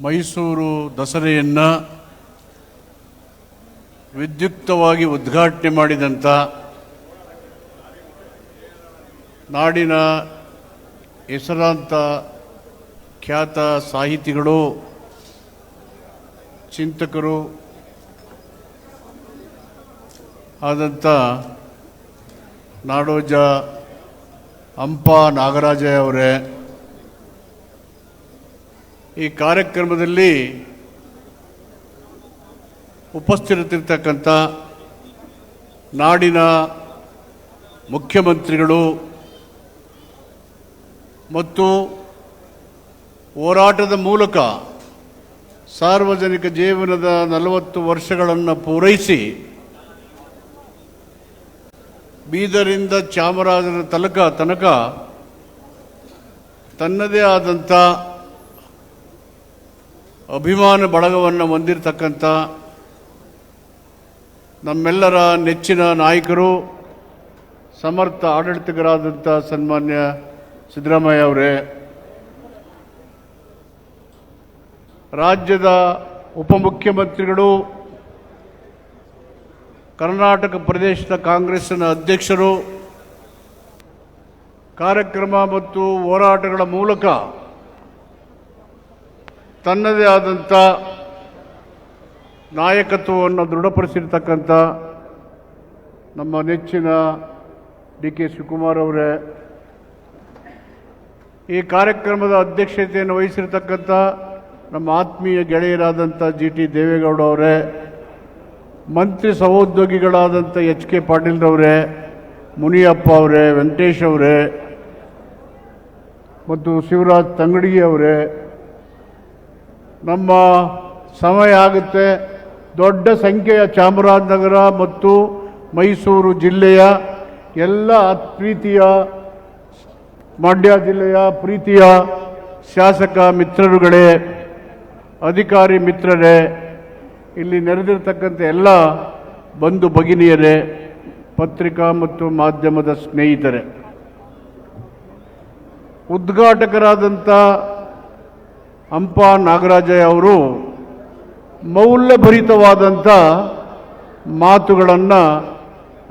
ಮೈಸೂರು ದಸರೆಯನ್ನು ವಿದ್ಯುಕ್ತವಾಗಿ ಉದ್ಘಾಟನೆ ಮಾಡಿದಂಥ ನಾಡಿನ ಹೆಸರಾಂತ ಖ್ಯಾತ ಸಾಹಿತಿಗಳು, ಚಿಂತಕರು ಆದಂಥ ನಾಡೋಜ ಅಂಪ ನಾಗರಾಜ ಅವರೇ ಈ ಕಾರ್ಯಕ್ರಮದಲ್ಲಿ ಉಪಸ್ಥಿತರಿರ್ತಕ್ಕಂಥ ನಾಡಿನ ಮುಖ್ಯಮಂತ್ರಿಗಳು ಮತ್ತು ಹೋರಾಟದ ಮೂಲಕ ಸಾರ್ವಜನಿಕ ಜೀವನದ ನಲವತ್ತು ವರ್ಷಗಳನ್ನು ಪೂರೈಸಿ ಬೀದರಿಂದ ಚಾಮರಾಜನ ತಲಕ ತನಕ ತನ್ನದೇ ಆದಂಥ ಅಭಿಮಾನ ಬಳಗವನ್ನು ಹೊಂದಿರತಕ್ಕಂಥ ನಮ್ಮೆಲ್ಲರ ನೆಚ್ಚಿನ ನಾಯಕರು, ಸಮರ್ಥ ಆಡಳಿತಗರಾದಂಥ ಸನ್ಮಾನ್ಯ ಸಿದ್ದರಾಮಯ್ಯ ಅವರೇ, ರಾಜ್ಯದ ಉಪಮುಖ್ಯಮಂತ್ರಿಗಳು, ಕರ್ನಾಟಕ ಪ್ರದೇಶದ ಕಾಂಗ್ರೆಸ್ನ ಅಧ್ಯಕ್ಷರು, ಕಾರ್ಯಕ್ರಮ ಮತ್ತು ಹೋರಾಟಗಳ ಮೂಲಕ ತನ್ನದೇ ಆದಂಥ ನಾಯಕತ್ವವನ್ನು ದೃಢಪಡಿಸಿರ್ತಕ್ಕಂಥ ನಮ್ಮ ನೆಚ್ಚಿನ ಡಿ ಕೆ ಶಿವಕುಮಾರ್ ಅವರೇ, ಈ ಕಾರ್ಯಕ್ರಮದ ಅಧ್ಯಕ್ಷತೆಯನ್ನು ವಹಿಸಿರ್ತಕ್ಕಂಥ ನಮ್ಮ ಆತ್ಮೀಯ ಗೆಳೆಯರಾದಂಥ ಜಿ ಟಿ ದೇವೇಗೌಡ ಅವರೇ, ಮಂತ್ರಿ ಸಹೋದ್ಯೋಗಿಗಳಾದಂಥ ಎಚ್ ಕೆ ಪಾಟೀಲ್ರವರೇ ಮುನಿಯಪ್ಪ ಅವರೇ, ವೆಂಕಟೇಶ್ ಅವರೇ ಮತ್ತು ಶಿವರಾಜ್ ತಂಗಡಿ ಅವರೇ ನಮ್ಮ ಸಮಯ ಆಗುತ್ತೆ. ದೊಡ್ಡ ಸಂಖ್ಯೆಯ ಚಾಮರಾಜನಗರ ಮತ್ತು ಮೈಸೂರು ಜಿಲ್ಲೆಯ ಎಲ್ಲ ಪ್ರೀತಿಯ ಮಂಡ್ಯ ಜಿಲ್ಲೆಯ ಪ್ರೀತಿಯ ಶಾಸಕ ಮಿತ್ರರುಗಳೇ, ಅಧಿಕಾರಿ ಮಿತ್ರರೇ, ಇಲ್ಲಿ ನೆರೆದಿರ್ತಕ್ಕಂಥ ಎಲ್ಲ ಬಂಧು ಭಗಿನಿಯರೇ, ಪತ್ರಿಕಾ ಮತ್ತು ಮಾಧ್ಯಮದ ಸ್ನೇಹಿತರೆ. ಉದ್ಘಾಟಕರಾದಂಥ ಹಂಪ ನಾಗರಾಜಯ್ಯ ಅವರು ಮೌಲ್ಯಭರಿತವಾದಂಥ ಮಾತುಗಳನ್ನು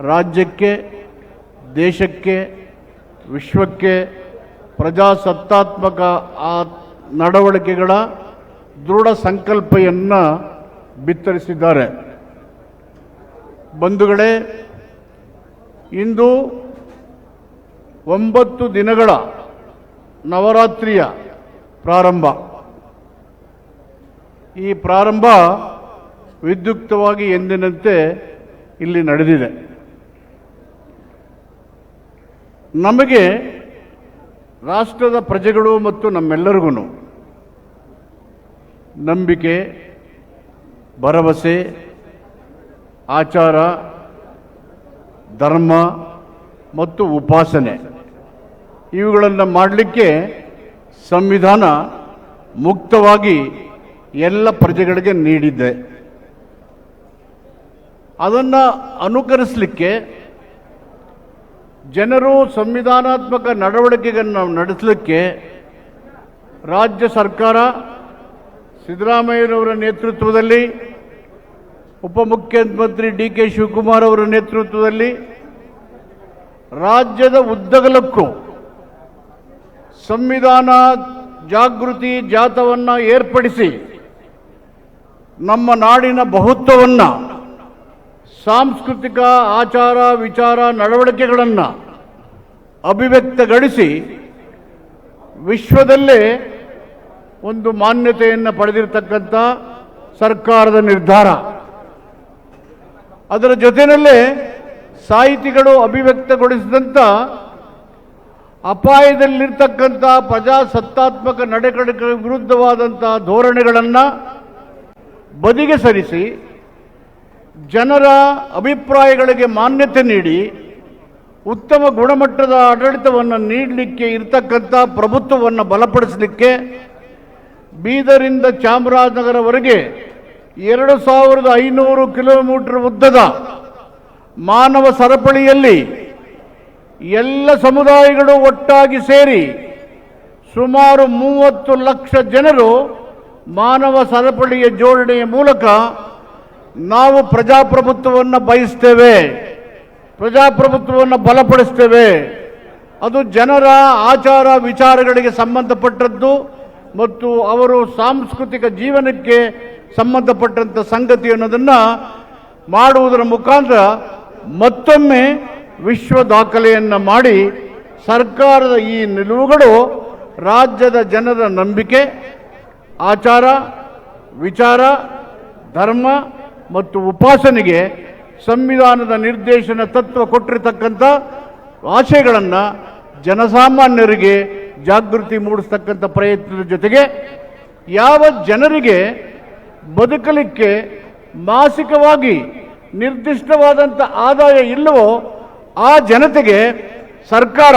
ರಾಜ್ಯಕ್ಕೆ, ದೇಶಕ್ಕೆ, ವಿಶ್ವಕ್ಕೆ ಪ್ರಜಾಸತ್ತಾತ್ಮಕ ಆ ನಡವಳಿಕೆಗಳ ದೃಢ ಸಂಕಲ್ಪೆಯನ್ನು ಬಿತ್ತರಿಸಿದ್ದಾರೆ. ಬಂಧುಗಳೇ, ಇಂದು ಒಂಬತ್ತು ದಿನಗಳ ನವರಾತ್ರಿಯ ಪ್ರಾರಂಭ. ಈ ಪ್ರಾರಂಭ ವಿದ್ಯುಕ್ತವಾಗಿ ಎಂದಿನಂತೆ ಇಲ್ಲಿ ನಡೆದಿದೆ. ನಮಗೆ ರಾಷ್ಟ್ರದ ಪ್ರಜೆಗಳು ಮತ್ತು ನಮ್ಮೆಲ್ಲರಿಗೂ ನಂಬಿಕೆ, ಭರವಸೆ, ಆಚಾರ, ಧರ್ಮ ಮತ್ತು ಉಪಾಸನೆ ಇವುಗಳನ್ನು ಮಾಡಲಿಕ್ಕೆ ಸಂವಿಧಾನ ಮುಕ್ತವಾಗಿ ಎಲ್ಲ ಪ್ರಜೆಗಳಿಗೆ ನೀಡಿದ್ದೆ. ಅದನ್ನು ಅನುಕರಿಸಲಿಕ್ಕೆ ಜನರು ಸಂವಿಧಾನಾತ್ಮಕ ನಡವಳಿಕೆಗಳನ್ನು ನಡೆಸಲಿಕ್ಕೆ ರಾಜ್ಯ ಸರ್ಕಾರ ಸಿದ್ದರಾಮಯ್ಯನವರ ನೇತೃತ್ವದಲ್ಲಿ, ಉಪಮುಖ್ಯಮಂತ್ರಿ ಡಿ ಕೆ ಶಿವಕುಮಾರ್ ಅವರ ನೇತೃತ್ವದಲ್ಲಿ, ರಾಜ್ಯದ ಉದ್ದಗಲಕ್ಕೂ ಸಂವಿಧಾನ ಜಾಗೃತಿ ಜಾಥವನ್ನು ಏರ್ಪಡಿಸಿ ನಮ್ಮ ನಾಡಿನ ಬಹುತ್ವವನ್ನು, ಸಾಂಸ್ಕೃತಿಕ ಆಚಾರ, ವಿಚಾರ, ನಡವಳಿಕೆಗಳನ್ನು ಅಭಿವ್ಯಕ್ತಗೊಳಿಸಿ ವಿಶ್ವದಲ್ಲೇ ಒಂದು ಮಾನ್ಯತೆಯನ್ನು ಪಡೆದಿರತಕ್ಕಂಥ ಸರ್ಕಾರದ ನಿರ್ಧಾರ. ಅದರ ಜೊತೆಯಲ್ಲೇ ಸಾಹಿತಿಗಳು ಅಭಿವ್ಯಕ್ತಗೊಳಿಸಿದಂಥ ಅಪಾಯದಲ್ಲಿರ್ತಕ್ಕಂಥ ಪ್ರಜಾಸತ್ತಾತ್ಮಕ ನಡೆಗಳ ವಿರುದ್ಧವಾದಂಥ ಧೋರಣೆಗಳನ್ನು ಬದಿಗೆ ಸರಿಸಿ, ಜನರ ಅಭಿಪ್ರಾಯಗಳಿಗೆ ಮಾನ್ಯತೆ ನೀಡಿ, ಉತ್ತಮ ಗುಣಮಟ್ಟದ ಆಡಳಿತವನ್ನು ನೀಡಲಿಕ್ಕೆ ಇರತಕ್ಕಂಥ ಪ್ರಭುತ್ವವನ್ನು ಬಲಪಡಿಸಲಿಕ್ಕೆ ಬೀದರಿಂದ ಚಾಮರಾಜನಗರವರೆಗೆ ಎರಡು ಸಾವಿರದ ಐನೂರು ಕಿಲೋಮೀಟರ್ ಉದ್ದದ ಮಾನವ ಸರಪಳಿಯಲ್ಲಿ ಎಲ್ಲ ಸಮುದಾಯಗಳು ಒಟ್ಟಾಗಿ ಸೇರಿ ಸುಮಾರು ಮೂವತ್ತು ಲಕ್ಷ ಜನರು ಮಾನವ ಸರಪಳಿಯ ಜೋಡಣೆಯ ಮೂಲಕ ನಾವು ಪ್ರಜಾಪ್ರಭುತ್ವವನ್ನು ಬಯಸ್ತೇವೆ. ಪ್ರಜಾಪ್ರಭುತ್ವವನ್ನು ಬಲಪಡಿಸ್ತೇವೆ. ಅದು ಜನರ ಆಚಾರ ವಿಚಾರಗಳಿಗೆ ಸಂಬಂಧಪಟ್ಟದ್ದು ಮತ್ತು ಅವರು ಸಾಂಸ್ಕೃತಿಕ ಜೀವನಕ್ಕೆ ಸಂಬಂಧಪಟ್ಟಂಥ ಸಂಗತಿ ಅನ್ನೋದನ್ನು ಮಾಡುವುದರ ಮುಖಾಂತರ ಮತ್ತೊಮ್ಮೆ ವಿಶ್ವ ದಾಖಲೆಯನ್ನು ಮಾಡಿ ಸರ್ಕಾರದ ಈ ನಿಲುವುಗಳು ರಾಜ್ಯದ ಜನರ ನಂಬಿಕೆ ಆಚಾರ, ವಿಚಾರ, ಧರ್ಮ ಮತ್ತು ಉಪಾಸನೆಗೆ ಸಂವಿಧಾನದ ನಿರ್ದೇಶನ ತತ್ವ ಕೊಟ್ಟಿರತಕ್ಕಂಥ ಆಶಯಗಳನ್ನು ಜನಸಾಮಾನ್ಯರಿಗೆ ಜಾಗೃತಿ ಮೂಡಿಸ್ತಕ್ಕಂಥ ಪ್ರಯತ್ನದ ಜೊತೆಗೆ ಯಾವ ಜನರಿಗೆ ಬದುಕಲಿಕ್ಕೆ ಮಾಸಿಕವಾಗಿ ನಿರ್ದಿಷ್ಟವಾದಂಥ ಆದಾಯ ಇಲ್ಲವೋ ಆ ಜನತೆಗೆ ಸರ್ಕಾರ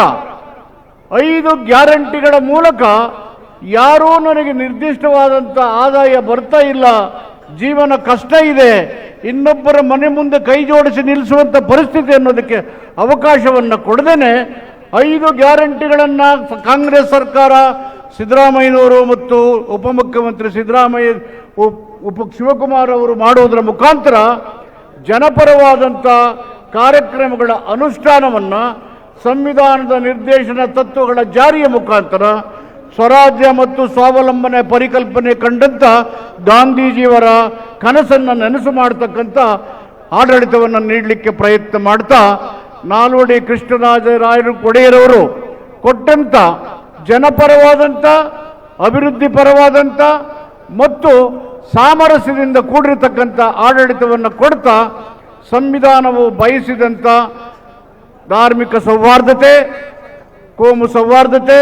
ಐದು ಗ್ಯಾರಂಟಿಗಳ ಮೂಲಕ ಯಾರೂ ನನಗೆ ನಿರ್ದಿಷ್ಟವಾದಂಥ ಆದಾಯ ಬರ್ತಾ ಇಲ್ಲ. ಜೀವನ ಕಷ್ಟ ಇದೆ. ಇನ್ನೊಬ್ಬರ ಮನೆ ಮುಂದೆ ಕೈ ಜೋಡಿಸಿ ನಿಲ್ಲಿಸುವಂಥ ಪರಿಸ್ಥಿತಿ ಅನ್ನೋದಕ್ಕೆ ಅವಕಾಶವನ್ನು ಕೊಡದೇನೆ. ಐದು ಗ್ಯಾರಂಟಿಗಳನ್ನು ಕಾಂಗ್ರೆಸ್ ಸರ್ಕಾರ, ಸಿದ್ದರಾಮಯ್ಯನವರು ಮತ್ತು ಉಪಮುಖ್ಯಮಂತ್ರಿ ಸಿದ್ದರಾಮಯ್ಯ, ಉಪ್- ಶಿವಕುಮಾರ್ ಅವರು ಮಾಡುವುದರ ಮುಖಾಂತರ ಜನಪರವಾದಂಥ ಕಾರ್ಯಕ್ರಮಗಳ ಅನುಷ್ಠಾನವನ್ನು ಸಂವಿಧಾನದ ನಿರ್ದೇಶನ ತತ್ವಗಳ ಜಾರಿಯ ಮುಖಾಂತರ ಸ್ವರಾಜ್ಯ ಮತ್ತು ಸ್ವಾವಲಂಬನೆ ಪರಿಕಲ್ಪನೆ ಕಂಡಂಥ ಗಾಂಧೀಜಿಯವರ ಕನಸನ್ನು ನೆನಸು ಮಾಡತಕ್ಕಂಥ ಆಡಳಿತವನ್ನು ನೀಡಲಿಕ್ಕೆ ಪ್ರಯತ್ನ ಮಾಡ್ತಾ ನಾಲ್ವಡಿ ಕೃಷ್ಣರಾಜರಾಯರು ಕೊಡೆಯರವರು ಕೊಟ್ಟಂಥ ಜನಪರವಾದಂಥ ಅಭಿವೃದ್ಧಿ ಪರವಾದಂಥ ಮತ್ತು ಸಾಮರಸ್ಯದಿಂದ ಕೂಡಿರತಕ್ಕಂಥ ಆಡಳಿತವನ್ನು ಕೊಡ್ತಾ ಸಂವಿಧಾನವು ಬಯಸಿದಂಥ ಧಾರ್ಮಿಕ ಸೌಹಾರ್ದತೆ, ಕೋಮು ಸೌಹಾರ್ದತೆ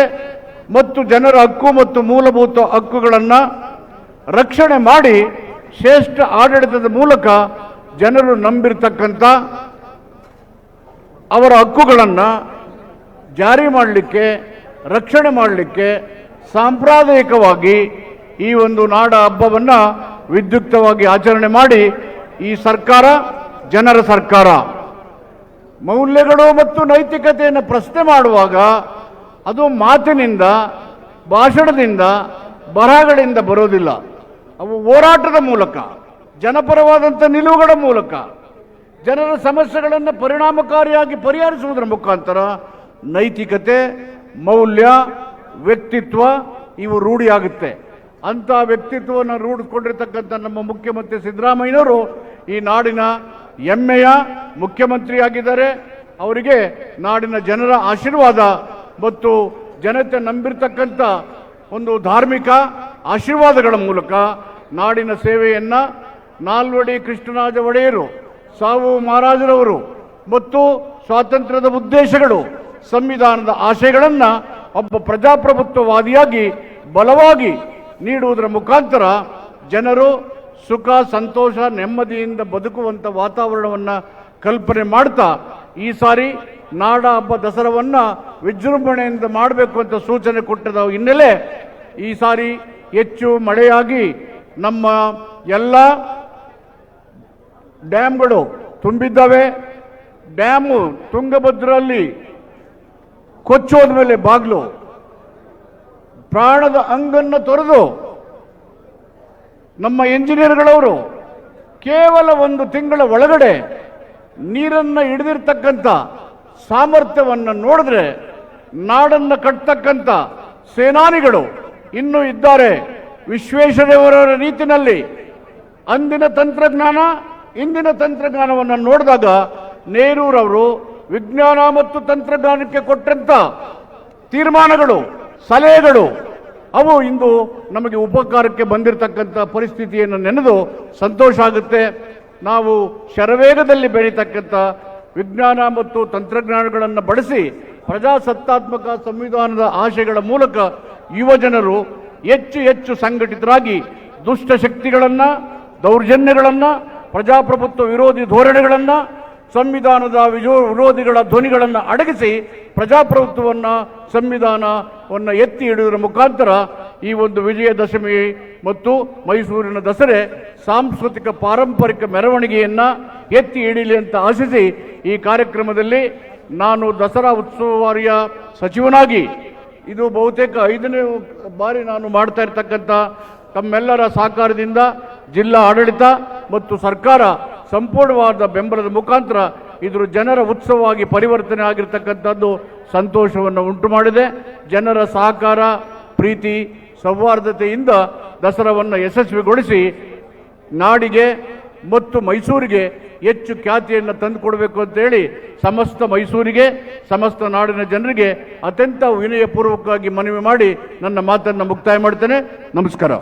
ಮತ್ತು ಜನರ ಹಕ್ಕು ಮತ್ತು ಮೂಲಭೂತ ಹಕ್ಕುಗಳನ್ನು ರಕ್ಷಣೆ ಮಾಡಿ ಶ್ರೇಷ್ಠ ಆಡಳಿತದ ಮೂಲಕ ಜನರು ನಂಬಿರ್ತಕ್ಕಂಥ ಅವರ ಹಕ್ಕುಗಳನ್ನು ಜಾರಿ ಮಾಡಲಿಕ್ಕೆ, ರಕ್ಷಣೆ ಮಾಡಲಿಕ್ಕೆ ಸಾಂಪ್ರದಾಯಿಕವಾಗಿ ಈ ಒಂದು ನಾಡ ಹಬ್ಬವನ್ನು ವಿದ್ಯುಕ್ತವಾಗಿ ಆಚರಣೆ ಮಾಡಿ ಈ ಸರ್ಕಾರ, ಜನರ ಸರ್ಕಾರ. ಮೌಲ್ಯಗಳು ಮತ್ತು ನೈತಿಕತೆಯನ್ನು ಪ್ರಶ್ನೆ ಮಾಡುವಾಗ ಅದು ಮಾತಿನಿಂದ, ಭಾಷಣದಿಂದ, ಬರಹಗಳಿಂದ ಬರೋದಿಲ್ಲ. ಅವು ಹೋರಾಟದ ಮೂಲಕ, ಜನಪರವಾದಂಥ ನಿಲುವುಗಳ ಮೂಲಕ, ಜನರ ಸಮಸ್ಯೆಗಳನ್ನು ಪರಿಣಾಮಕಾರಿಯಾಗಿ ಪರಿಹರಿಸುವುದರ ಮುಖಾಂತರ ನೈತಿಕತೆ, ಮೌಲ್ಯ, ವ್ಯಕ್ತಿತ್ವ ಇವು ರೂಢಿಯಾಗುತ್ತೆ. ಅಂಥ ವ್ಯಕ್ತಿತ್ವವನ್ನು ರೂಢಿಕೊಂಡಿರ್ತಕ್ಕಂಥ ನಮ್ಮ ಮುಖ್ಯಮಂತ್ರಿ ಸಿದ್ದರಾಮಯ್ಯನವರು ಈ ನಾಡಿನ ಹೆಮ್ಮೆಯ ಮುಖ್ಯಮಂತ್ರಿಯಾಗಿದ್ದಾರೆ. ಅವರಿಗೆ ನಾಡಿನ ಜನರ ಆಶೀರ್ವಾದ ಮತ್ತು ಜನತೆ ನಂಬಿರ್ತಕ್ಕಂಥ ಒಂದು ಧಾರ್ಮಿಕ ಆಶೀರ್ವಾದಗಳ ಮೂಲಕ ನಾಡಿನ ಸೇವೆಯನ್ನು ನಾಲ್ವಡಿ ಕೃಷ್ಣರಾಜ ಒಡೆಯರು, ಸಾವು ಮಹಾರಾಜರವರು ಮತ್ತು ಸ್ವಾತಂತ್ರ್ಯದ ಉದ್ದೇಶಗಳು, ಸಂವಿಧಾನದ ಆಶಯಗಳನ್ನು ಒಬ್ಬ ಪ್ರಜಾಪ್ರಭುತ್ವವಾದಿಯಾಗಿ ಬಲವಾಗಿ ನೀಡುವುದರ ಮುಖಾಂತರ ಜನರು ಸುಖ, ಸಂತೋಷ, ನೆಮ್ಮದಿಯಿಂದ ಬದುಕುವಂಥ ವಾತಾವರಣವನ್ನು ಕಲ್ಪನೆ ಮಾಡ್ತಾ ಈ ಸಾರಿ ನಾಡ ಹಬ್ಬ ದಸರಾವನ್ನು ವಿಜೃಂಭಣೆಯಿಂದ ಮಾಡಬೇಕು ಅಂತ ಸೂಚನೆ ಕೊಟ್ಟದ ಹಿನ್ನೆಲೆ ಈ ಸಾರಿ ಹೆಚ್ಚು ಮಳೆಯಾಗಿ ನಮ್ಮ ಎಲ್ಲ ಡ್ಯಾಮ್ಗಳು ತುಂಬಿದ್ದಾವೆ. ಡ್ಯಾಮು ತುಂಗಭದ್ರಲ್ಲಿ ಕೊಚ್ಚೋದ ಮೇಲೆ ಬಾಗಿಲು. ಪ್ರಾಣದ ಅಂಗನ್ನು ತೊರೆದು ನಮ್ಮ ಎಂಜಿನಿಯರ್ಗಳವರು ಕೇವಲ ಒಂದು ತಿಂಗಳ ಒಳಗಡೆ ನೀರನ್ನು ಹಿಡಿದಿರ್ತಕ್ಕಂಥ ಸಾಮರ್ಥ್ಯವನ್ನು ನೋಡಿದ್ರೆ ನಾಡನ್ನು ಕಟ್ತಕ್ಕಂಥ ಸೇನಾನಿಗಳು ಇನ್ನೂ ಇದ್ದಾರೆ. ವಿಶ್ವೇಶ್ವರಯವರ ರೀತಿನಲ್ಲಿ ಅಂದಿನ ತಂತ್ರಜ್ಞಾನ, ಇಂದಿನ ತಂತ್ರಜ್ಞಾನವನ್ನು ನೋಡಿದಾಗ ನೆಹರೂರವರು ವಿಜ್ಞಾನ ಮತ್ತು ತಂತ್ರಜ್ಞಾನಕ್ಕೆ ಕೊಟ್ಟಂತ ತೀರ್ಮಾನಗಳು, ಸಲಹೆಗಳು, ಅವು ಇಂದು ನಮಗೆ ಉಪಕಾರಕ್ಕೆ ಬಂದಿರತಕ್ಕಂಥ ಪರಿಸ್ಥಿತಿಯನ್ನು ನೆನೆದು ಸಂತೋಷ ಆಗುತ್ತೆ. ನಾವು ಶರವೇಗದಲ್ಲಿ ಬೆಳೀತಕ್ಕಂಥ ವಿಜ್ಞಾನ ಮತ್ತು ತಂತ್ರಜ್ಞಾನಗಳನ್ನು ಬಳಸಿ ಪ್ರಜಾಸತ್ತಾತ್ಮಕ ಸಂವಿಧಾನದ ಆಶಯಗಳ ಮೂಲಕ ಯುವಜನರು ಹೆಚ್ಚು ಹೆಚ್ಚು ಸಂಘಟಿತರಾಗಿ ದುಷ್ಟಶಕ್ತಿಗಳನ್ನು ದೌರ್ಜನ್ಯಗಳನ್ನು, ಪ್ರಜಾಪ್ರಭುತ್ವ ವಿರೋಧಿ ಧೋರಣೆಗಳನ್ನು, ಸಂವಿಧಾನದ ವಿಜೋ, ವಿರೋಧಿಗಳ ಧ್ವನಿಗಳನ್ನು ಅಡಗಿಸಿ ಪ್ರಜಾಪ್ರಭುತ್ವವನ್ನು, ಸಂವಿಧಾನವನ್ನು ಎತ್ತಿ ಹಿಡಿಯುವುದರ ಮುಖಾಂತರ ಈ ಒಂದು ವಿಜಯದಶಮಿ ಮತ್ತು ಮೈಸೂರಿನ ದಸರೆ ಸಾಂಸ್ಕೃತಿಕ ಪಾರಂಪರಿಕ ಮೆರವಣಿಗೆಯನ್ನು ಎತ್ತಿ ಹಿಡೀಲಿ ಅಂತ ಆಶಿಸಿ ಈ ಕಾರ್ಯಕ್ರಮದಲ್ಲಿ ನಾನು ದಸರಾ ಉತ್ಸವವಾರಿಯ ಸಚಿವನಾಗಿ ಇದು ಬಹುತೇಕ ಐದನೇ ಬಾರಿ ನಾನು ಮಾಡ್ತಾ ಇರ್ತಕ್ಕಂಥ ತಮ್ಮೆಲ್ಲರ ಸಹಕಾರದಿಂದ ಜಿಲ್ಲಾ ಆಡಳಿತ ಮತ್ತು ಸರ್ಕಾರ ಸಂಪೂರ್ಣವಾದ ಬೆಂಬಲದ ಮುಖಾಂತರ ಇದ್ರ ಜನರ ಉತ್ಸವವಾಗಿ ಪರಿವರ್ತನೆ ಆಗಿರ್ತಕ್ಕಂಥದ್ದು ಸಂತೋಷವನ್ನು ಉಂಟು ಮಾಡಿದೆ ಜನರ ಸಹಕಾರ, ಪ್ರೀತಿ ಸೌಹಾರ್ದತೆಯಿಂದ ದಸರಾವನ್ನು ಯಶಸ್ವಿಗೊಳಿಸಿ ನಾಡಿಗೆ ಮತ್ತು ಮೈಸೂರಿಗೆ ಹೆಚ್ಚು ಖ್ಯಾತಿಯನ್ನು ತಂದುಕೊಡಬೇಕು ಅಂತೇಳಿ ಸಮಸ್ತ ಮೈಸೂರಿಗೆ, ಸಮಸ್ತ ನಾಡಿನ ಜನರಿಗೆ ಅತ್ಯಂತ ವಿನಯಪೂರ್ವಕವಾಗಿ ಮನವಿ ಮಾಡಿ ನನ್ನ ಮಾತನ್ನು ಮುಕ್ತಾಯ ಮಾಡ್ತೇನೆ. ನಮಸ್ಕಾರ.